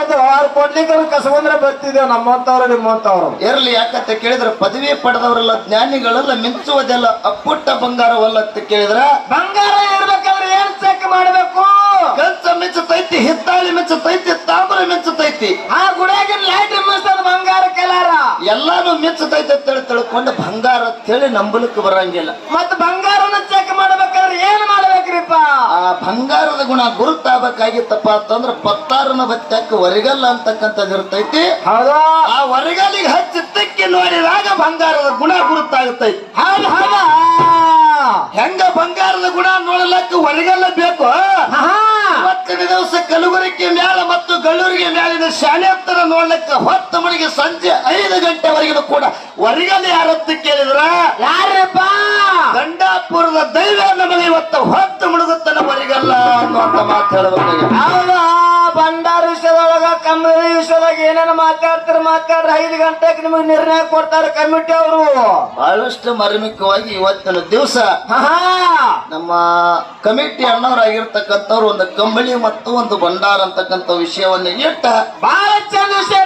ಅವ್ರು ಕೊಡ್ಲಿಕ್ಕೆ ಕಸವಂದ್ರೆ ಬರ್ತಿದ್ದೇವೆ ನಮ್ಮಂತವ್ರು ನಿಮ್ಮಂತವ್ರು. ಇರ್ಲಿ ಯಾಕಂತ ಕೇಳಿದ್ರೆ ಪದವಿ ಪಡೆದವರೆಲ್ಲ ಜ್ಞಾನಿಗಳೆಲ್ಲ ಮಿಂಚುವುದೆಲ್ಲ ಅಪ್ಪುಟ್ಟ ಬಂಗಾರವಲ್ಲ ಅಂತ ಕೇಳಿದ್ರ ಬಂಗಾರ ಇರ್ಬೇಕಾದ್ರೆ ಏನ್ ಚೆಕ್ ಮಾಡ್ಬೇಕು? ಕಂಚ ಮಿಂಚತೈತಿ ಹಿತ್ತಾಳಿ ಮಿಂಚತೈತಿ ತಾಮ್ರ ಮಿಂಚತೈತಿ. ಆ ಗುಡಿಯಾಗಿನ ಲೈಟ್ ಮಸ್ತದ ಬಂಗಾರ ಕಲಾರ. ಎಲ್ಲಾನು ಮಿಚತೈತಿ ಅಂತ ಹೇಳಿ ತಿಳ್ಕೊಂಡು ಬಂಗಾರ ಅಂತೇಳಿ ನಂಬಲಿಕ್ಕೆ ಬರಂಗಿಲ್ಲ. ಮತ್ತ ಬಂಗಾರನ ಚೆಕ್ ಮಾಡ್ಬೇಕಾದ್ರೆ ಏನ್ ಮಾಡ್ಬೇಕ್ರಿಪ್ಪ? ಆ ಬಂಗಾರದ ಗುಣ ಗುರುತಾಗಬೇಕಾಗಿತ್ತಪ್ಪ ಅಂತಂದ್ರ ಪತ್ತಾರನ ಬತ್ತಕ್ಕೆ ಒರಿಗಲ್ಲ ಅಂತಕ್ಕಂಥದ್ದು ಇರ್ತೈತಿ. ಆ ವರಿಗಲಿಗೆ ಹಚ್ಚಿ ತಿಕ್ಕಿ ನೋಡಿದಾಗ ಬಂಗಾರದ ಗುಣ ಹೌದಾ ಹೆಂಗ ಬಂಗಾರದ ಗುಣ ನೋಡಲಕ್ಕ ಒರಗಲ್ಲ ಬೇಕು? ಹಾ ಇವತ್ತಿನ ದಿವಸ ಕಲಬುರಗಿ ಮ್ಯಾಲ ಮತ್ತು ಗಳ್ಳೂರಿಗೆ ಮ್ಯಾಲಿನ ಶಾಲೆ ಹತ್ತರ ನೋಡ್ಲಿಕ್ಕೆ ಹೊತ್ತು ಮಣಿಗೆ ಸಂಜೆ ಐದು ಗಂಟೆವರೆಗೂ ಕೂಡ ವರಿಗಲ್ಲಿ ಯಾರತ್ತ ಕೇಳಿದ್ರ? ಯಾರಪ್ಪ? ಗಂಡಾಪುರದ ದೈವ ನಮಗೆ ಇವತ್ತು ಹೊತ್ತು ಒರಿಗಲ್ಲ ಅನ್ನುವಂತ ಮಾತು ಹೇಳಬೇಕಾಗಿದೆ ಹೌದಾ? ಭಂಡಾರ ವಿಷಯದೊಳಗ ಕಮ್ಮಿ ವಿಷಯದಾಗ ಏನೇನು ಮಾತಾಡ್ತಾರ ಮಾತಾಡ್ರಿ. ಐದು ಗಂಟೆಗೆ ನಿಮಗೆ ನಿರ್ಣಯ ಕೊಡ್ತಾರೆ ಕಮಿಟಿ ಅವರು. ಬಹಳಷ್ಟು ಮರ್ಮಿಕವಾಗಿ ಇವತ್ತಿನ ದಿವಸ. ನಮ್ಮ ಕಮಿಟಿ ಅಣ್ಣವರಾಗಿರ್ತಕ್ಕಂಥವ್ರು ಒಂದು ಕಂಬಳಿ ಮತ್ತು ಒಂದು ಭಂಡಾರ ಅಂತಕ್ಕಂಥ ವಿಷಯವನ್ನು ಇಟ್ಟ ಬಹಳ ಚಂದ ವಿಷಯ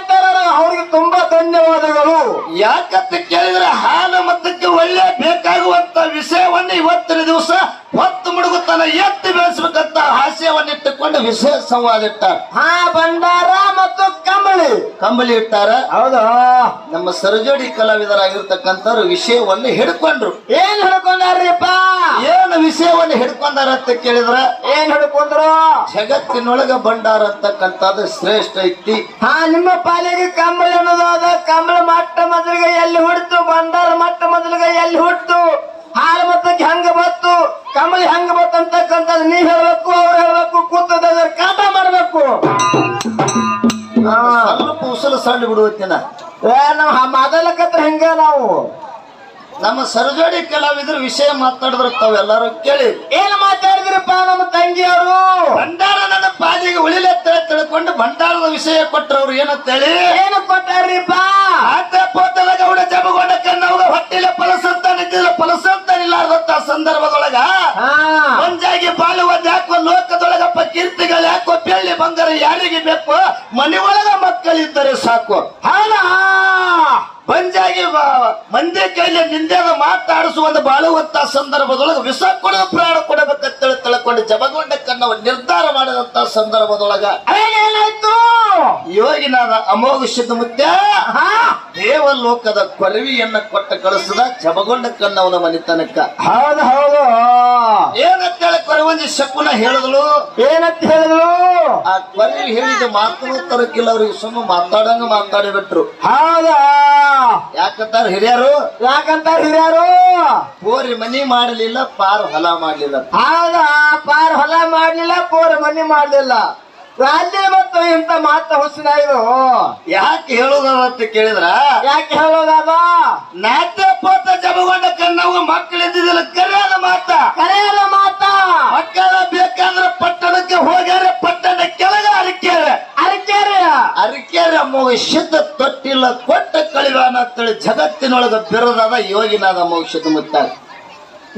ಅವ್ರಿಗೆ ತುಂಬಾ ಧನ್ಯವಾದಗಳು. ಯಾಕಂತ ಕೇಳಿದ್ರೆ ಹಾಲು ಮತ್ತಕ್ಕೆ ಒಳ್ಳೆ ಬೇಕಾಗುವಂತ ವಿಷಯವನ್ನು ಇವತ್ತಿನ ದಿವಸ ಮುಡುಗುತ್ತಾನ ಎತ್ತಿ ಬೆಳೆಸಬೇಕಂತ ಹಾಸ್ಯವನ್ನಿಟ್ಟುಕೊಂಡು ವಿಶೇಷ ಸಂವಾದ ಇಟ್ಟಾರ. ಹಾ ಭಂಡಾರ ಮತ್ತು ಕಂಬಳಿ. ಕಂಬಳಿ ಇಟ್ಟಾರ. ಹೌದಾ. ನಮ್ಮ ಸರಜೋಡಿ ಕಲಾವಿದರಾಗಿರ್ತಕ್ಕಂಥವ್ರು ವಿಷಯವನ್ನು ಹಿಡ್ಕೊಂಡ್ರು. ಏನ್ ಹಿಡ್ಕೊಂಡಾರ್ರಿಪ್ಪ? ಏನು ವಿಷಯವನ್ನು ಹಿಡ್ಕೊಂಡಾರ ಅಂತ ಕೇಳಿದ್ರ? ಏನ್ ಹಿಡ್ಕೊಂಡ್ರು? ಜಗತ್ತಿನೊಳಗ ಭಂಡಾರ ಅಂತಕ್ಕಂಥದ್ದು ಶ್ರೇಷ್ಠ ಐತಿ ಹಾ ನಿಮ್ಮ ಪಾಲಿಗೆ ಕಂಬಳಿ ಅನ್ನೋದು ಅದ ಕಂಬಳ ಮಟ್ಟ ಮೊದಲಿಗೆ ಎಲ್ಲಿ ಹುಡ್ತು ಭಂಡಾರ ಮಟ್ಟ ಮೊದಲಿಗೆ ಎಲ್ಲಿ ಹುಡ್ತು? ಹಾಲು ಮತ್ತಕ್ಕೆ ಹೆಂಗ ಬತ್ತು ಕಮಲಿ ಹೆಂಗ ಬತ್ತು ಅಂತಕ್ಕಂಥದ್ದು ನೀವ್ ಹೇಳ್ಬೇಕು ಅವ್ರು ಹೇಳ್ಬೇಕು ಕೂತದ ಕಾಟ ಮಾಡ್ಬೇಕು. ಸ್ವಲ್ಪ ಉಸಲು ಸಣ್ಣ ಬಿಡುವತ್ತಿನ ಏ ನಾವ್ ಮಾತಾಡ್ಲಕತ್ರ ಹೆಂಗ ನಾವು ನಮ್ಮ ಸರ್ಜೋಡಿ ಕಲಾವಿದ್ರ ವಿಷಯ ಮಾತಾಡಿದ್ರು ತಾವೆಲ್ಲರೂ ಕೇಳಿ. ಏನ್ ಮಾತಾಡಿದ್ರಪ್ಪ ನಮ್ಮ ತಂಗಿಯವರು? ಭಂಡಾರ ನನ್ನ ಪಾಲಿಗೆ ಉಳಿಲೆ ತಿಳ್ಕೊಂಡು ಭಂಡಾರದ ವಿಷಯ ಕೊಟ್ಟರು ಅವ್ರು ಏನಂತೇಳಿ ಏನು ಕೊಟ್ಟಾರ್ರಿಪ್ಪ? ಆತ ಪೋತಲ ಗೌಡ ಜಮಗೊಂಡ ಕನ್ನವಾಗ ಹೊಟ್ಟಿಲೆ ಫಲಸಂತ ನಿಂತಿಲ್ಲ ಫಲಸಂತ ನಿಲ್ಲಾರ್ದಂತ ಸಂದರ್ಭದೊಳಗ ಮಂಜಾಗಿ ಬಾಳುವುದು ಯಾಕೋ ಲೋಕದೊಳಗಪ್ಪ ಕೀರ್ತಿಗಳು ಯಾಕೋ ಬೆಳ್ಳಿ ಬಂಗಾರ ಯಾರಿಗೆ ಬೇಕು? ಮನೆ ಒಳಗ ಮಕ್ಕಳಿದ್ದರೆ ಸಾಕು. ಹೌದಾ? ಬಂಜಾಗಿ ಬ- ಮಂದಿ ಕೈಲಿ ನಿಂದೆದ ಮಾತಾಡಿಸುವ ಒಂದು ಬಾಳುವಂತ ಸಂದರ್ಭದೊಳಗೆ ವಿಷ ಕೊಡದ ಪ್ರಾಣ ಕೊಡಬೇಕಂತೇಳಿ ತಿಳ್ಕೊಂಡು ಜಮಗೊಂಡ ಕನ್ನವ ನಿರ್ಧಾರ ಮಾಡಿದಂತ ಸಂದರ್ಭದೊಳಗ ಏನಾಯ್ತು ಯೋಗಿನಾದ ಅಮೋಘ ಸಿದ್ಧ ಮುತ್ಯ ಹಾ? ದೇವಲೋಕದ ಕೊರವಿಯನ್ನ ಕೊಟ್ಟ ಕಳಿಸಿದ ಜಮಗೊಂಡ ಕನ್ನವನ ಮನಿತನಕ. ಹೌದು ಹೌದು. ಏನಂತೇಳಿ ಕೊರವಂಜಿ ಶಕುನ ಹೇಳಿದಳು ಏನಂತ ಹೇಳಿದ್ಲು? ಆ ಕೊರವಿ ಹೇಳಿದ ಮಾತು ತರಕಿಲ್ಲ ಅವ್ರಿಗೆ ಸುಮ್ಮ ಮಾತಾಡಂಗ ಮಾತಾಡಿಬಿಟ್ರು ಹೌದಾ? ಯಾಕಂತಾರ ಹಿರಿಯರು? ಯಾಕಂತಾರ ಹಿರಿಯರು? ಪೋರಿ ಮನಿ ಮಾಡಲಿಲ್ಲ ಪಾರ್ ಹೊಲ ಮಾಡ್ಲಿಲ್ಲ. ಹೌದಾ? ಪಾರ್ ಹೊಲ ಮಾಡ್ಲಿಲ್ಲ ಪೋರಿ ಮನಿ ಮಾಡ್ಲಿಲ್ಲ. ಅಲ್ಲಿ ಮತ್ತು ಇಂತ ಮಾತ ಹುಸಿನ ಇದು. ಯಾಕೆ ಹೇಳುದದ ಅಂತ ಕೇಳಿದ್ರ? ಯಾಕೆ ಹೇಳೋದಾದ ನಾಟ್ಯ ಪೋತ ಜಮಗೊಂಡ ಕಣ್ಣವು ಮಕ್ಕಳಿದ್ದಿದ್ದಿಲ್ಲ ಕರೆಯದ ಮಾತ. ಕರೆಯಲ್ಲ ಸಿದ್ಧ ತೊಟ್ಟಿಲ್ಲ ಕೊಟ್ಟ ಕಳಿದಾನ ಅಂತೇಳಿ ಜಗತ್ತಿನೊಳಗ ಬಿರದಾದ ಯೋಗಿನಾದ ಔಷಧ ಮುತ್ತಾಗ.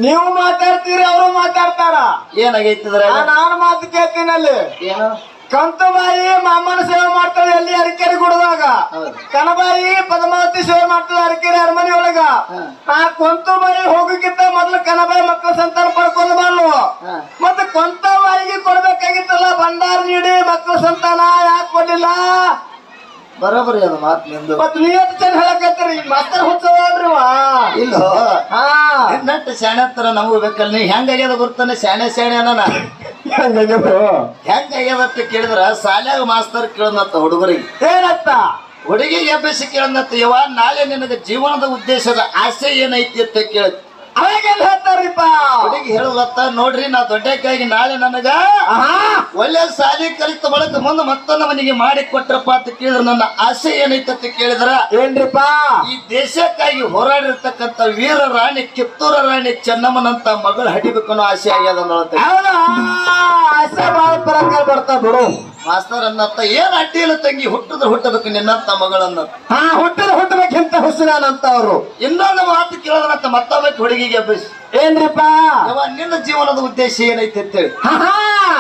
ನೀವು ಮಾತಾಡ್ತೀರಿ ಅವರು ಮಾತಾಡ್ತಾರ. ಏನಾಗೈತಿದ್ರೆ ನಾನು ಮಾತು ಕೇಳ್ತೀನಿ ಅಲ್ಲಿ. ಏನು? ಕಂತುಬಾಯಿ ಮಾಮನ ಸೇವೆ ಮಾಡ್ತಾಳೆ ಎಲ್ಲಿ ಅರಕೆರೆ ಗುಡದಾಗ. ಕನಬಾಯಿ ಪದ್ಮಾವತಿ ಸೇವೆ ಮಾಡ್ತಾಳೆ ಅರಕೆರೆ ಅರಮನೆ ಒಳಗ. ಆ ಕೊಂತುಬಾಯಿ ಹೋಗಕ್ಕಿಂತ ಮೊದ್ಲು ಕನಬಾಯಿ ಮಕ್ಕಳ ಸಂತಾನ ಪಡ್ಕೊಂಡು ಬರ್ಲು. ಮತ್ತೆ ಕೊಂತಬಾಯಿಗೆ ಕೊಡ್ಬೇಕಾಗಿತ್ತಲ್ಲ ಭಂಡಾರ ನೀಡಿ ಮಕ್ಕಳ ಸಂತಾನ ಯಾಕೆ ಕೊಡ್ಲಿಲ್ಲ? ಬರೋಬರಿ ಅದು ಮಾತು ನಿಂದು. ಮತ್ ನೀವ್ ಚೆನ್ನ ಹೇಳಕತ್ತೀರಿ? ಮಾಸ್ತರ್ ಹುಚ್ಚವಲ್ರಿ ಇಲ್ಲೋ? ಹಾ. ನಟ್ಟು ಶಾಣೆ ಹತ್ರ ನಮಗೂ ಬೇಕಲ್ಲ ನೀ ಹೆಂಗಾಗ್ಯದ ಬರ್ತಾನೆ ಶಾಣೆ ಶಾಣೆ ಅನ್ನ ಹೆಂಗ ಅಂತ ಕೇಳಿದ್ರ ಸಾಲ್ಯಾಗ ಮಾಸ್ತರ್ ಕೇಳನತ್ತ ಹುಡುಗರಿಗೆ. ಏನತ್ತ? ಹುಡುಗಿಗೆ ಅಭ್ಯಾಸ ಕೇಳನತ್ತ ಯವ ನಾಳೆ ನಿನಗೆ ಜೀವನದ ಉದ್ದೇಶದ ಆಸೆ ಏನೈತಿ ಅಂತ ಕೇಳ ಅವಾಗೆಲ್ಲ ಹುಡುಗಿ ಹೇಳುವತ್ತ ನೋಡ್ರಿ ನಾ ದೊಡ್ಡಕ್ಕಾಗಿ ನಾಳೆ ನನಗ ಒಳ್ಳೆ ಸಾಲಿ ಕಲಿತ ಬಳಕ ಮುಂದೆ ಮತ್ತೊಂದು ಮನೆಗೆ ಮಾಡಿ ಕೊಟ್ರಪ್ಪ ಅಂತ ಕೇಳಿದ್ರ ನನ್ನ ಆಸೆ ಏನೈತೆ ಅಂತ ಕೇಳಿದ್ರ? ಏನ್ರಿಪ್ಪ? ಈ ದೇಶಕ್ಕಾಗಿ ಹೋರಾಡಿರ್ತಕ್ಕಂಥ ವೀರ ರಾಣಿ ಕಿತ್ತೂರ ರಾಣಿ ಚೆನ್ನಮ್ಮನಂತ ಮಗಳು ಹಡಿಬೇಕು ಅನ್ನೋ ಆಸೆ ಆಗ್ಯದ ಆಸೆ ಬಾಳ ಪ್ರಕಾರ ಬರ್ತಾ ಬಿಡು. ಮಾಸ್ತರ್ ಅನ್ನತ್ತ ಏನ್ ಅಡ್ಡಿ ಇಲ್ಲ ತಂಗಿ ಹುಟ್ಟದ ಹುಟ್ಟಬೇಕು ನಿನ್ನಂತ ಮಗಳನ್ನ. ಹಾ ಹುಟ್ಟಿದ ಹುಟ್ಟಬೇಕಿಂತ ಹೊಸನಂತ ಅವರು. ಇನ್ನೊಂದು ಮಾತು ಕೇಳೋದಂತ ಮತ್ತೊಮ್ಮೆ ಹುಡುಗಿಗೆ ಅಭ್ಯಾಸ ಏನ್ರಿಪ್ಪ? ನಿನ್ನ ಜೀವನದ ಉದ್ದೇಶ ಏನೈತಿ ಅಂತೇಳಿ ಹಾ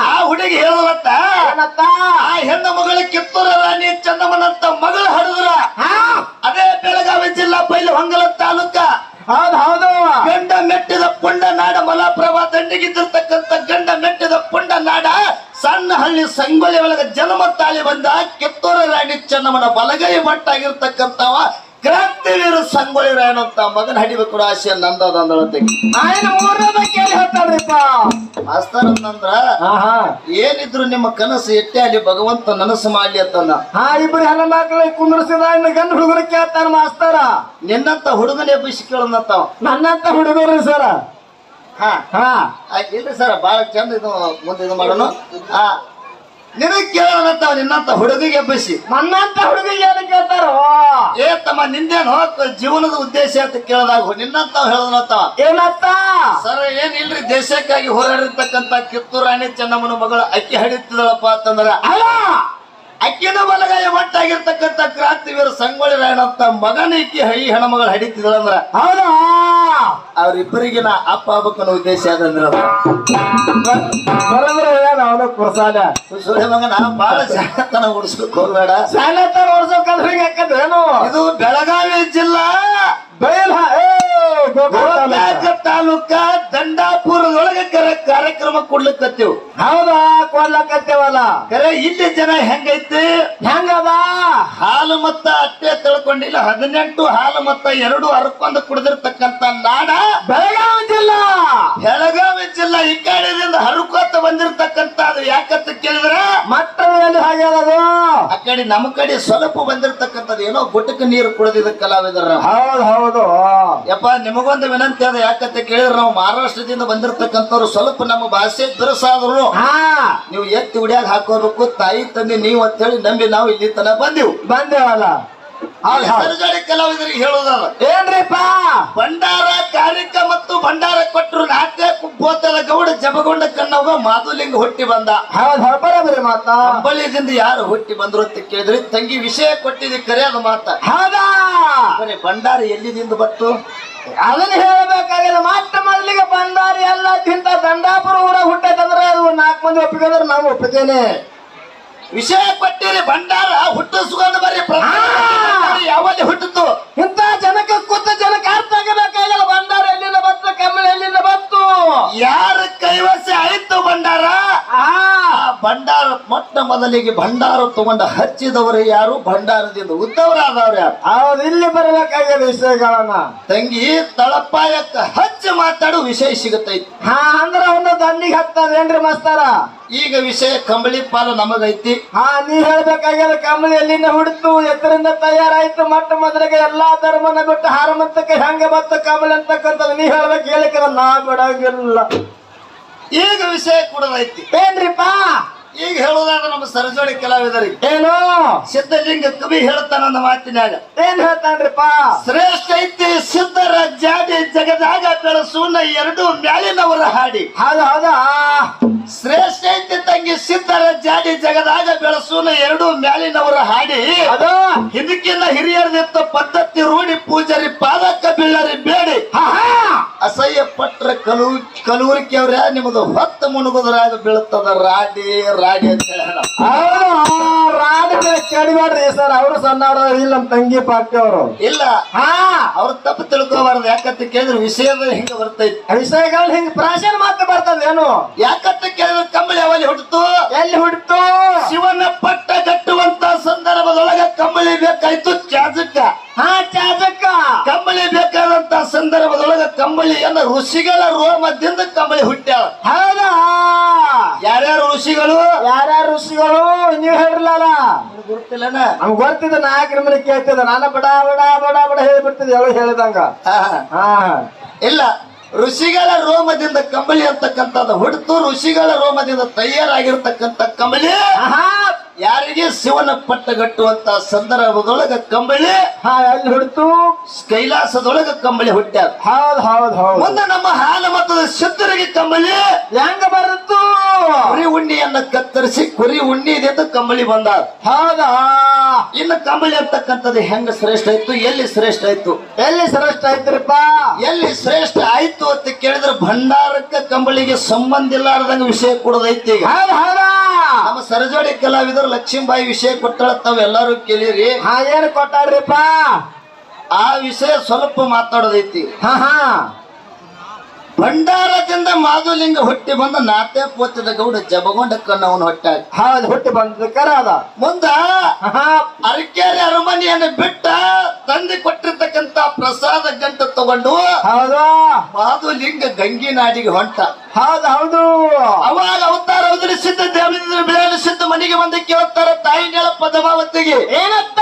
ಆ ಹುಡುಗಿ ಹೇಳೋದತ್ತ? ಆ ಹೆಣ್ಣು ಮಗಳ ಕಿತ್ತೂರ ರಾಣಿ ಚಂದಮ್ಮನಂತ ಮಗಳು ಹಡಿದ್ರ ಹಾ. ಅದೇ ಬೆಳಗಾವಿ ಜಿಲ್ಲಾ ಬೈಲು ಹೊಂಗಲ ತಾಲೂಕ. ಹೌದ್ ಹೌದು. ಗಂಡ ಮೆಟ್ಟಿದ ಪುಂಡ ನಾಡ ಮಲಾಪ್ರಭಾ ದಂಡಿಗಿದ್ದಿರ್ತಕ್ಕಂಥ ಗಂಡ ಮೆಟ್ಟಿದ ಪುಂಡ ನಾಡ ಸಣ್ಣ ಹಳ್ಳಿ ಸಂಗೊಳ್ಳಿ ಒಳಗ ಜನ್ಮ ತಾಳಿ ಬಂದ ಕಿತ್ತೂರ ರಾಣಿ ಚೆನ್ನಮ್ಮನ ಬಲಗೈ ಮಟ್ಟಾಗಿರ್ತಕ್ಕಂಥವ ಕ್ರಾಂತಿವೀರ ಸಂಗೊಳ್ಳಿ ರಾಯಣ ಅಂತ ಮಗನ ಹಡಿಬೇಕು ಆಶಯ ನಂದದ ಅಂದಳತ್ತೆ ನಾಯನ ಮೂರನೇ ಕೇಳಿ ಮಾಸ್ತಾರ ಏನಿದ್ರು ನಿಮ್ಮ ಕನಸು ಎಟ್ಟೆ ಅಲ್ಲಿ ಭಗವಂತ ನನಸು ಮಾಡ್ಲಿ ಅಂತಂದ. ಹಾ ಇಬ್ರು ಹೆಣ್ಣ ಮಕ್ಕಳ ಕುಂದರ್ಸಿದ ಗಂಡು ಹುಡುಗರು ಕೇಳ್ತಾರ ಮಾಸ್ತಾರ. ನಿನ್ನಂತ ಹುಡುಗನೇ ಬಿಸಿ ಕೇಳ ನನ್ನಂತ ಹುಡುಗರು ಸರ. ಹಾ. ಹಾ. ಇಲ್ರಿ ಸರ್ ಬಹಳ ಚಂದ ಇದು ಮುಂದೆ ಇದು ಮಾಡೋಣ ಆ ನಿನಗ್ ಕೇಳೋಣಂತಾವ ನಿನ್ನಂತ ಹುಡುಗಿಗೆ ಎಬ್ಬಿಸಿ. ನನ್ನಂತ ಹುಡುಗಿಗೆ ಏನು ಕೇಳ್ತಾರೋ? ಏ ತಮ್ಮ ನಿಂದೇನು ಜೀವನದ ಉದ್ದೇಶ ಅಂತ ಕೇಳಿದಾಗ ನಿನ್ನಂತ ಹೇಳೋಣಂತಾವ ಏನತ್ತ ಸರ್ ಏನ್ ಇಲ್ರಿ ದೇಶಕ್ಕಾಗಿ ಹೋರಾಡಿರ್ತಕ್ಕಂತ ಕಿತ್ತೂರು ರಾಣಿ ಚೆನ್ನಮ್ಮನ ಮಗಳು ಅಕ್ಕಿ ಹಡಿತಿದಳಪ್ಪ ಅಂತಂದ್ರ. ಅಲ್ಲ! ಅಕ್ಕಿನ ಬಲಗಾಯ ಒಟ್ಟಾಗಿರ್ತಕ್ಕಂಥ ಕ್ರಾಂತಿವೀರ ಸಂಗೊಳ್ಳಿ ರಾಯಣ್ಣ ಅಂತ ಮಗನ ಇಕ್ಕಿ ಹೈ ಹೆಣ್ಮಗಳು ಹಡಿತಿದ್ರಂದ್ರ ಹೌದಾ? ಅವ್ರಿಬ್ಬರಿಗೆ ನಾ ಅಪ್ಪ ಆಗ್ಬೇಕು ಉದ್ದೇಶ ಅದಂದ್ರ ಅವನು ಕುರ್ಸಾಲ ಸೂರ್ಯ ಮಗನ ಬಹಳ ಜಾಗತನ ಓಡಿಸ್ಬೇಕು ಹೋಗ್ಬೇಡ. ಶಾಲತನ ಓಡಿಸ್ಬೇಕಂದ್ರೆ ಹಿಂಗ ಹಾಕದೇನು ಇದು ಬೆಳಗಾವಿ ಜಿಲ್ಲಾ ಬಯಲ ದಂಡಾಪುರ ತಾಲೂಕ. ಕರೆ ಕಾರ್ಯಕ್ರಮ ಕೊಡ್ಲಿಕ್ಕತ್ತೀವ್. ಹೌದಾ? ಕೊಡ್ಲಕತ್ತೇವಲ್ಲ? ಕರೆ ಇಲ್ಲಿ ಜನ ಹೆಂಗೈತಿ? ಹೆಂಗದ? ಹಾಲು ಮತ್ತ ಅಟ್ಟೆ ತಿಳ್ಕೊಂಡಿಲ್ಲ. ಹದಿನೆಂಟು ಹಾಲು ಮತ್ತ ಎರಡು ಅರ್ಕೊಂಡು ಕುಡಿದಿರ್ತಕ್ಕಂತ ನಾಡ ಬೆಳಗಾವಿ ಜಿಲ್ಲಾ. ಬೆಳಗಾವಿ ಜಿಲ್ಲಾ ಈ ಕಡೆಯಿಂದ ಹರ್ಕೋತ ಬಂದಿರ್ತಕ್ಕಂತ ಅದು ಯಾಕಂತ ಕೇಳಿದ್ರ ಮತ್ತೆ ಹಾಗೆ ಕಡೆ ನಮ್ಮ ಕಡೆ ಸ್ವಲ್ಪ ಬಂದಿರತಕ್ಕಂಥದ್ದು ಏನೋ ಗುಟ್ಟಕ್ಕೆ ನೀರು ಕುಡಿದಿದ್ದ ಕಲಾವಿದರ ಹೌದು ಹೌದು. ಯಪ್ಪ ನಿಮಗೊಂದು ವಿನಂತಿ ಅದ ಯಾಕಂತ ಕೇಳಿದ್ರೆ ನಾವು ಮಹಾರಾಷ್ಟ್ರದಿಂದ ಬಂದಿರತಕ್ಕಂಥವ್ರು ಸ್ವಲ್ಪ ನಮ್ಮ ಭಾಷೆ ಬಿರುಸಾದ್ರು. ಹಾ. ನೀವು ಎತ್ತಿ ಉಡಿಯಾಗ ಹಾಕೋಬೇಕು ತಾಯಿ ತಂದೆ ನೀವು ಅಂತೇಳಿ ನಂಬಿ ನಾವು ಇಲ್ಲಿ ತನ ಬಂದಿವು. ಬಂದೇವಲ್ಲ? ಕಲಾವಿದರಿಗೆ ಹೇಳೋದಲ್ಲ ಏನ್ರಿಪ್ಪ? ಭಂಡಾರ ಕಾರ್ಯಕ್ರಮ ಮತ್ತು ಭಂಡಾರ ಕೊಟ್ಟರು ನಾಟ್ಯ ಬೋತಲ ಗೌಡ ಜಬಗೊಂಡ ಕಣ್ಣವ ಮಾಧುಲಿಂಗ ಹುಟ್ಟಿ ಬಂದ. ಬರೋಬ್ರಿ ಮಾತ. ಅಂಬಳಿದಿಂದ ಯಾರು ಹುಟ್ಟಿ ಬಂದ್ರು ಅಂತ ಕೇಳಿದ್ರಿ ತಂಗಿ ವಿಷಯ ಕೊಟ್ಟಿದ್ದಿ ಅದು ಮಾತ. ಹೌದಾ? ಬರೀ ಭಂಡಾರ ಎಲ್ಲಿದಿಂದ ಬತ್ತು? ಅದನ್ನ ಹೇಳಬೇಕಾಗಿಲ್ಲ. ಮಾತ್ರ ಮೊದಲಿಗೆ ಬಂದಾರಿ ಎಲ್ಲ ತಿಂತ ದಂಡಾಪುರ ಊರ ಹುಟ್ಟೈತಂದ್ರೆ ಅದು ನಾಲ್ಕು ಮಂದಿ ಒಪ್ಪಿಕೊಂಡ್ರೆ ನಾವು ಒಪ್ಪಿದ್ದೇನೆ. ವಿಷಯ ಕೊಟ್ಟಿರಿ ಭಂಡಾರ ಹುಟ್ಟಿಸ್ಕೊಂಡು ಬರ್ರಿ. ಪ್ರಧಾನ ಯಾವಲ್ಲಿ ಹುಟ್ಟಿತು? ಭಂಡಾರ ಮೊಟ್ಟ ಮೊದಲಿಗೆ ಭಂಡಾರ ತಗೊಂಡ ಹಚ್ಚಿದವರು ಯಾರು? ಭಂಡಾರದಿಂದ ಉದ್ದವರಾದವ್ರು ಯಾರು? ಅವ್ರು ಇಲ್ಲಿ ಬರಬೇಕಾಗಿದೆ ವಿಷಯಗಳನ್ನ. ತಂಗಿ ತಳಪಾಯಕ್ಕ ಹಚ್ಚಿ ಮಾತಾಡು ವಿಷಯ ಸಿಗುತ್ತೈತಿ ಹಾ ಅಂದ್ರ ಒಂದು ದಂಡಿಗೆ ಹತ್ತದೇನ್ರಿ ಮಸ್ತಾರ? ಈಗ ವಿಷಯ ಕಂಬಳಿ ಪಾಲು ನಮಗೈತಿ. ಹಾ ನೀ ಹೇಳ್ಬೇಕಾಗ್ಯದ ಕಂಬಳಿ ಎಲ್ಲಿಂದ ಹುಡ್ತು ಎತ್ತರಿಂದ ತಯಾರಾಯ್ತು ಮೊಟ್ಟ ಮೊದಲಿಗೆ ಎಲ್ಲಾ ಧರ್ಮನ ಬಿಟ್ಟು ಹಾರಮಂತಕ್ಕೆ ಹೆಂಗೆ ಬತ್ತ ಕಂಬಳಿ ಅಂತಕ್ಕಂಥದ್ದು ನೀ ಹೇಳ್ಬೇಕು ಹೇಳಿಕ್ರ ನಾ ಬಿಡಂಗಿಲ್ಲ. ಈಗ ವಿಷಯ ಕೂಡ ಐತಿ ಏನ್ರಿಪ್ಪ? ಈಗ ಹೇಳೋದಾದ್ರೆ ನಮ್ಮ ಸರಜೋಡಿ ಕಲಾವಿದರಿಗೆ ಏನು? ಸಿದ್ಧಲಿಂಗ ಕವಿ ಹೇಳ್ತಾನ ನನ್ನ ಮಾತಿನಾಗ ಏನ್ ಹೇಳ್ತಾನ್ರಿಪ್ಪ? ಶ್ರೇಷ್ಠ ಐತಿ ಸಿದ್ಧರ ಜಾಡಿ ಜಗದಾಗ ಬೆಳಸೂನ ಎರಡು ಮ್ಯಾಲಿನವರ ಹಾಡಿ. ಹೌದು ಹೌದಾ. ಶ್ರೇಷ್ಠ ಐತಿ ತಂಗಿ ಸಿದ್ಧರ ಜಾಡಿ ಜಗದಾಗ ಬೆಳಸೂನ ಎರಡು ಮ್ಯಾಲಿನವರ ಹಾಡಿ. ಅದು ಹಿಂದಕ್ಕಿಂತ ಹಿರಿಯರದಿತ್ತ ಪದ್ಧತಿ ರೂಢಿ ಪೂಜಾರಿ ಪಾದಕ್ಕ ಬೀಳರಿ ಬೇಡಿ. ಹಾ. ಅಸಹ್ಯ ಪಟ್ರ ಕಲು ಕಲುವರಿಕೆಯವ್ರ ನಿಮ್ದು ನಿಮ್ಮದು ಹೊತ್ತ ಅದು ಬೀಳುತ್ತದ ರಾಡಿ ರಾಡಿ ಅಂತ ಹೇಳ. ಕಡಿಬೇಡ್ರಿ ಸರ್ ಅವರು ಸಣ್ಣವ್ರು ಇಲ್ಲ ನಮ್ ತಂಗಿ ಪಾರ್ಟಿ ಅವರು. ಇಲ್ಲ. ಹಾ. ಅವ್ರ ತಪ್ಪು ತಿಳ್ಕೋಬಾರ್ದು ಯಾಕಂತ ಕೇಳಿದ್ರೆ ವಿಷಯದ ಹಿಂಗ ಬರ್ತೈತಿ. ವಿಷಯಗಳು ಹಿಂಗ ಪ್ರಾಚೀನ ಮಾತು ಬರ್ತದೇನು ಯಾಕಂತ ಕೇಳಿದ್ರೆ ಕಂಬಳಿ ಅವಲ್ಲಿ ಹುಟ್ಟಿತು ಎಲ್ಲಿ ಹುಡ್ತು ಶಿವನ ಪಟ್ಟ ಕಟ್ಟುವಂತ ಸಂದರ್ಭದೊಳಗ ಕಂಬಳಿ ಬೇಕಾಯ್ತು ಚಾಜಕ್ಕ ಹಾ ಚಾಜಕ್ಕ ಕಂಬಳಿ ಬೇಕಾದಂತ ಸಂದರ್ಭದೊಳಗ ಕಂಬಳಿಯನ್ನ ಋಷಿಗಳ ರೋಮದಿಂದ ಕಂಬಳಿ ಹುಟ್ಟ್ಯಾಳ. ಹೌದಾ? ಯಾರ್ಯಾರು ಋಷಿಗಳು? ಯಾರ್ಯಾರು ಋಷಿಗಳು? ನೀವು ಹೇಳಿರ್ಲಲ್ಲ ಗುರುತಿಲ್ಲನ ನಮ್ಗ್ ಗೊತ್ತಿದ್ದ ನಾಲ್ಕರ ಮನೆ ಕೇಳ್ತಿದ್ದ ನಾನ ಬಡ ಬಡ ಬಡ ಬಡ ಹೇಳ್ಬಿಡ್ತಿದ್ದೆ ಎಲ್ಲ ಹೇಳಿದಂಗ. ಹಾ ಇಲ್ಲ ಋಷಿಗಳ ರೋಮದಿಂದ ಕಂಬಳಿ ಅಂತಕ್ಕಂಥದ್ದು ಹುಡ್ತು ಋಷಿಗಳ ರೋಮದಿಂದ ತಯಾರಾಗಿರ್ತಕ್ಕಂಥ ಕಂಬಳಿ. ಯಾರಿಗೆ? ಶಿವನ ಪಟ್ಟಗಟ್ಟುವಂತ ಸಂದರ್ಭದೊಳಗ ಕಂಬಳಿ. ಹಾ ಎಲ್ಲಿ ಹುಡ್ತು? ಕೈಲಾಸದೊಳಗ ಕಂಬಳಿ ಹುಟ್ಟ್ಯಾರ. ಹೌದ್ ಹೌದ್ ಹೌದು. ಮುಂದೆ ನಮ್ಮ ಹಾಲ ಮತದ ಸಿದ್ಧರಿಗೆ ಕಂಬಳಿ. ಹೆಂಗ ಬರುತ್ತು? ಕುರಿ ಉಣ್ಣಿಯನ್ನ ಕತ್ತರಿಸಿ ಕುರಿ ಉಣ್ಣಿದಿಂದ ಕಂಬಳಿ ಬಂದ ಹೌದಾ ಇನ್ನು ಕಂಬಳಿ ಅಂತಕ್ಕಂಥದ್ದು ಹೆಂಗ ಶ್ರೇಷ್ಠ ಆಯ್ತು ಎಲ್ಲಿ ಶ್ರೇಷ್ಠ ಆಯ್ತು ಎಲ್ಲಿ ಶ್ರೇಷ್ಠ ಆಯ್ತರಪ್ಪ? ಎಲ್ಲಿ ಶ್ರೇಷ್ಠ ಆಯ್ತು ಅಂತ ಕೇಳಿದ್ರೆ ಭಂಡಾರಕ್ಕ ಕಂಬಳಿಗೆ ಸಂಬಂಧ ಇಲ್ಲಾರ್ದಂಗ ವಿಷಯ ಕೊಡೋದೈತಿ ಈಗ. ನಮ್ಮ ಸರಜೋಡಿ ಕಲಾವಿದರು ಲಕ್ಷ್ಮೀಬಾಯಿ ವಿಷಯ ಕೊಟ್ಟಳ ತಾವೆಲ್ಲರೂ ಎಲ್ಲಾರು ಕೇಳಿರಿ. ಹಾ ಏನ್ ಕೊಟ್ಟಾರ್ರಿಪ್ಪ? ಆ ವಿಷಯ ಸ್ವಲ್ಪ ಮಾತಾಡೋದೈತಿ. ಹಾ ಹಾ. ಭಂಡಾರದಿಂದ ಮಾಧುಲಿಂಗ ಹುಟ್ಟಿ ಬಂದ ನಾತೆ ಪೋತದ ಗೌಡ ಜಬಗೊಂಡ ಕಣ್ಣವನ್ ಹೊಟ್ಟ ಹೌದು ಹುಟ್ಟಿ ಬಂದ ಕರಾದ ಅದ. ಮುಂದ ಅರಕೆರೆ ಅರಮನೆಯನ್ನು ಬಿಟ್ಟ ತಂದೆ ಕೊಟ್ಟಿರ್ತಕ್ಕಂತ ಪ್ರಸಾದ ಗಂಟ ತಗೊಂಡು ಹೌದು? ಮಾಧುಲಿಂಗ ಗಂಗಿನಾಡಿಗೆ ಹೊಂಟ. ಹೌದು ಹೌದು. ಅವಾಗ ಅವತಾರ ಉದುರಿಸಿದ್ದ ದೇವರಿಂದ ಬೆಳೆಸಿದ್ದ ಮನೆಗೆ ಬಂದು ಕೇಳ್ತಾರ ತಾಯಿ ನೆಳ ಪದಮಾವತಿಗೆ. ಏನತ್ತ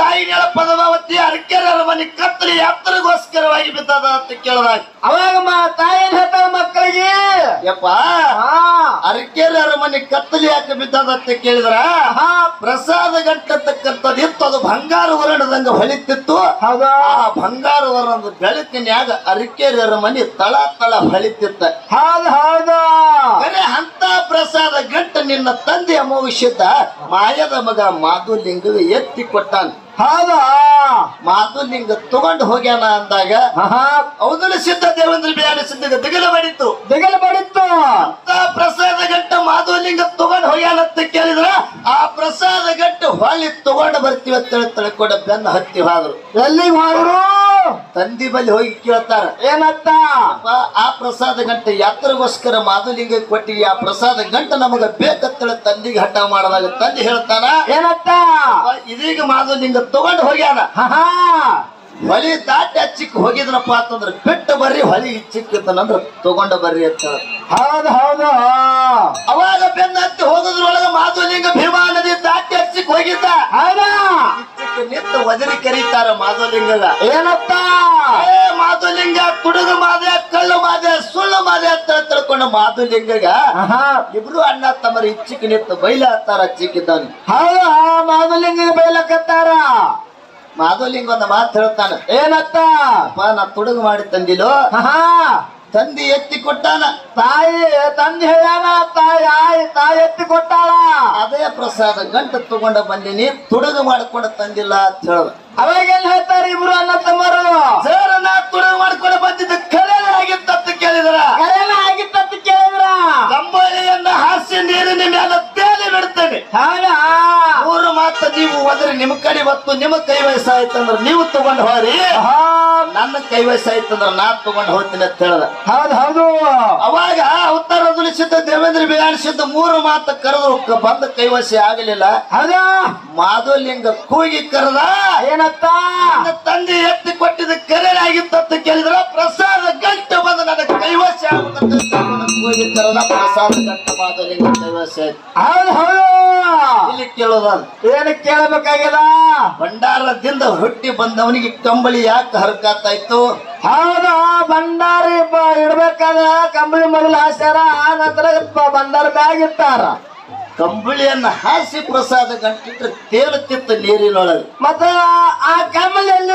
ತಾಯಿ ನೆಳ ಪದಮಾವತಿ ಅರಕೆರೆ ಅರಮನೆ ಕತ್ತರಿ ಯಾತ್ರಗೋಸ್ಕರವಾಗಿ ಬಿದ್ದದ ಅಂತ ಕೇಳಿದಾಗ ಅವಾಗ ಮಾ ತಾಯಿ ಏನ್ ಹೇಳ್ತಾಳ ಮಕ್ಕಳಿಗೆ. ಯಪ್ಪ ಹಾ. ಅರಕೆರೆ ಅರಮನೆ ಕತ್ತಲಿ ಯಾಕೆ ಬಿದ್ದದಂತ ಕೇಳಿದ್ರ? ಹಾ. ಪ್ರಸಾದ ಗಂಟತಕ್ಕಂಥದ್ದು ಇತ್ತು ಅದು ಬಂಗಾರ ವರ್ಣದಂಗ ಹೊಳಿತಿತ್ತು. ಹೌದು? ಆ ಬಂಗಾರ ವರ್ಣದ ಬೆಳಕಿನ್ಯಾಗ ಅರಕೆರೆ ಅರಮನೆ ತಳ ತಳ ಹೊಳಿತಿತ್ತ. ಹೌದು ಹೌದು? ಬರೇ ಅಂತ ಪ್ರಸಾದ ಗಂಟ ನಿನ್ನ ತಂದೆ ಅಮೋಘಿಸಿದ್ದ ಮಾಯದ ಮಗ ಮಾಧುಲಿಂಗ ಎತ್ತಿ ಕೊಟ್ಟಾನ. ಹೌದು? ಮಾಧುಲಿಂಗ ತಗೊಂಡು ಹೋಗ್ಯಾನ ಅಂದಾಗ ಅವದಲ್ಲಿ ಸಿದ್ಧ ದೇವೇಂದ್ರ ಬಿಹಾರಿ ಸಿದ್ಧ ದಿಗಲ ಮಾಡಿತ್ತು ದಿಗಲ ಬಡಿತ್ತು ಪ್ರಸಾದ ಪ್ರಸಾದ ಮಾಧು ಮಾಧುಲಿಂಗ ತಗೊಂಡು ಹೋಗ್ಯಾನ ಅಂತ ಕೇಳಿದ್ರ ಆ ಪ್ರಸಾದ ಗಟ್ಟ ಹೊಳ್ಳಿ ತಗೊಂಡು ಬರ್ತೀವಿ ಅಂತ ತಿಳ್ಕೊಂಡ ಬೆನ್ನ ಹತ್ತಿ ಹಾದ್ರು. ಎಲ್ಲಿ ಹೋದ್ರು ತಂದಿ ಬಲಿ ಹೋಗಿ ಕೇಳ್ತಾರ ಏನತ್ತ? ಆ ಪ್ರಸಾದ ಗಂಟ ಯಾತ್ರೆಗೋಸ್ಕರ ಮಾಧುಲಿಂಗ ಕೊಟ್ಟಿ ಆ ಪ್ರಸಾದ ಗಂಟ ನಮಗ ಬೇಕತ್ತಳ ತಂದಿಗೆ ಹಠ ಮಾಡಿದಾಗ. ತಂದೆ ಹೇಳ್ತಾನ ಏನತ್ತ? ಇದೀಗ ಮಾಧುಲಿಂಗ ತಗೊಂಡು ಹೋಗ್ಯಾನ. ಹೊಲಿ ದಾಟಿ ಹಚ್ಚಿಕ್ ಹೋಗಿದ್ರಪ್ಪ ಅಂತಂದ್ರ ಬಿಟ್ಟು ಬರ್ರಿ ಹೊಲಿ ಇಚ್ಚಿಕ್ಕಂದ್ರ ತಗೊಂಡ ಬರ್ರಿ ಅಂತ. ಹೌದು ಹೌದು. ಅವಾಗ ಬೆನ್ನ ಹತ್ತಿ ಹೋಗೋದ್ರೊಳಗ ಮಾಧುಲಿಂಗ ಭೀಮಾ ನದಿ ದಾಟಿ ಹಚ್ಚಿಕ್ ಹೋಗಿದ್ದ ಹೌದಾ ನಿಂತು ಒದರಿ ಕರೀತಾರ ಮಾಧುಲಿಂಗಗ? ಏನಪ್ಪ? ಏ ಮಾಧುಲಿಂಗ ಕುಡುಗು ಮಾದೆ ಕಳ್ಳು ಮಾದೆ ಸುಳ್ಳು ಮಾದೆ ಅಂತ ತಿಳ್ಕೊಂಡ ಮಾಧುಲಿಂಗಗ ಇಬ್ರು ಅಣ್ಣ ತಮ್ಮರ ಇಚ್ಚಿಕ್ ನಿಂತು ಬೈಲ ಹತ್ತಾರ ಚಿಕ್ಕಿದ್ದಾನೆ ಹೌದು? ಮಾಧುಲಿಂಗ ಬೈಲಕತ್ತಾರ ಮಾಧುಲಿಂಗ ಒಂದು ಮಾತು ಹೇಳ್ತಾನ. ಏನತ್ತ? ಅಪ್ಪ ನಾ ತುಡುಗು ಮಾಡಿ ತಂದಿಲು ಹಾ ತಂದಿ ಎತ್ತಿ ಕೊಟ್ಟಾನ. ತಾಯಿ ತಂದೆ ಹೇಳ್ಯಾನ ತಾಯಿ ಆಯ್ ತಾಯಿ ಎತ್ತಿ ಕೊಟ್ಟಾಳ. ಅದೇ ಪ್ರಸಾದ ಗಂಟು ತಗೊಂಡ ಬಂದಿನಿ ತುಡುಗು ಮಾಡಿಕೊಡ ತಂದಿಲ್ಲ ಅಂತ ಹೇಳ. ಅವಾಗ ಎಲ್ಲಿ ಹೇಳ್ತಾರ ಇಬ್ರು ಅನ್ನ ತಮ್ಮರು? ಸರ್ ನಾ ತುಡುಗು ಮಾಡ್ಕೊಂಡು ಬಂದಿದ್ದ ಕರೆ ಆಗಿತ್ತಂತ ಕೇಳಿದ್ರ. ಕರೆನ ಆಗಿತ್ತಂತ ಕೇಳಿದ್ರ? ಕಂಬಳಿಯನ್ನ ಹಾಸ್ಯ ನೀರಿನ ಮೇಲೆ ತೇಲಿ ಬಿಡ್ತೇನೆ. ಹಾಗ ಮಾತ ನೀವು ಹೋದ್ರೆ ನಿಮ್ ಕಡೆ ಬತ್ತು ನಿಮ್ ಕೈ ವಯಸ್ಸಾಯ್ತಂದ್ರ ನೀವು ತಗೊಂಡ್ ಹೋರಿ. ಹಾ, ನನ್ನ ಕೈ ವಯಸ್ಸಾಯ್ತಂದ್ರ ನಾ ತಗೊಂಡ್ ಹೋಗ್ತೀನಿ ಅಂತ ಹೇಳ್ದ. ಹೌದು ಹೌದು. ಅವಾಗ ಅವತಾರ ಸಿದ್ಧ ದೇವೇಂದ್ರ ಬಿಯಾಣಿಸಿದ್ದ ಮೂರು ಮಾತು ಕರೆದು ಕ- ಬಂದ ಕೈವಸಿ ಆಗಲಿಲ್ಲ. ಹೌದಾ? ಮಾಧುಲಿಂಗ ಕೂಗಿ ಕರೆದ. ಏನತ್ತ? ತಂದೆ ಎತ್ತಿ ಕೊಟ್ಟಿದ್ದ ಕರೆ ಆಗಿತ್ತ ಕೇಳಿದ್ರ ಪ್ರಸಾದ ಗಂಟೆ ಬಂದು ನನ್ನ ಕೈ ಆಗುತ್ತಂತ ತಿಳ್ಕೊಂಡು ಕೂಗಿ ಕರೆದ ಪ್ರಸಾದ ಗಂಟೆ ಮಾಧುಲಿಂಗ ಕೈವಸಿ ಆಯ್ತು. ಹೌದು ಹೌದು. ಇಲ್ಲಿ ಕೇಳೋದ ಏನು ಕೇಳಬೇಕಾಗ್ಯದ ಭಂಡಾರದಿಂದ ಹುಟ್ಟಿ ಬಂದವನಿಗೆ ಕಂಬಳಿ ಯಾಕೆ ಹರಕಾತಾಯ್ತು ಹೌದು ಭಂಡಾರಿ ಇಡ್ಬೇಕಾದ ಕಂಬಳಿ ಮೊದಲು ಹಾಸ್ಯಾರ ಆ ನಂತರ ಭಂಡಾರ ಬ್ಯಾಗಿತ್ತಾರ ಕಂಬಳಿಯನ್ನ ಹಾಸಿ ಪ್ರಸಾದ ಗಂಟಿಟ್ರೆ ತೇಲುತ್ತಿತ್ತು ನೀರಿನೊಳಗೆ. ಮತ್ತ ಆ ಕಂಬಳಿ ಎಲ್ಲಿ